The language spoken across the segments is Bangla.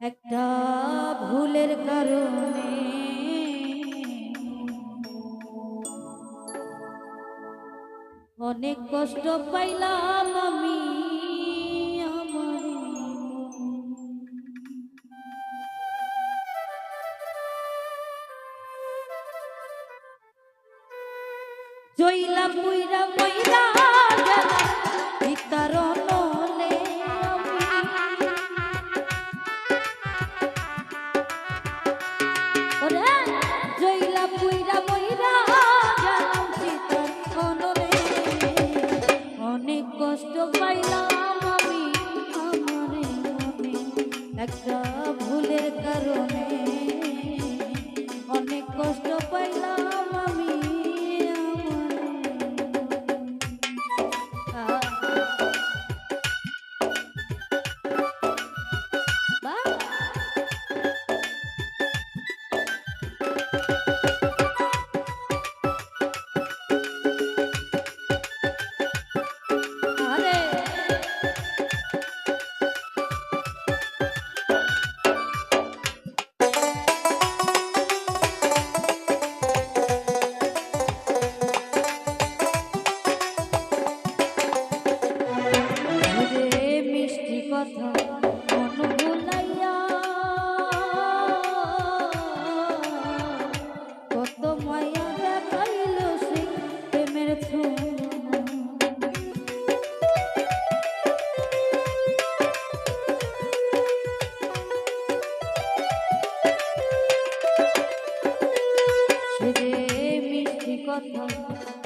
একটা ভুলের কারণে। অনেক কষ্ট পাইলাম আমি আমার জইলা পুইরা মইলা গেলাম কষ্ট পাইলা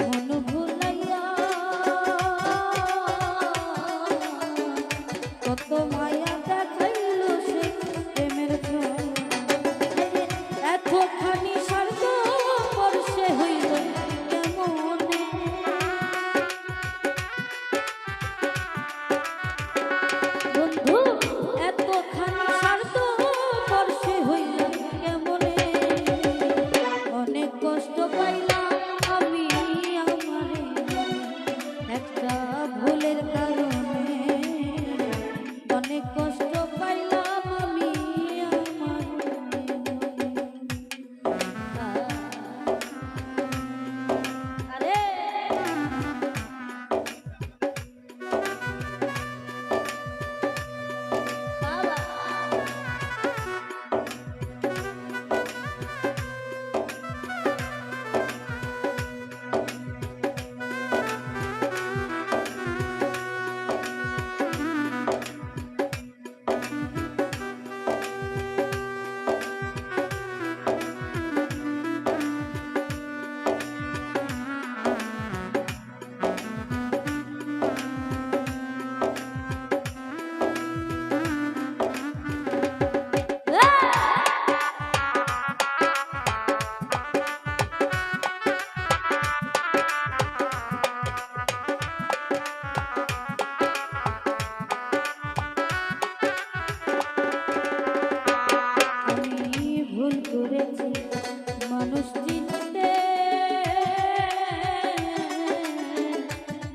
অনুভূত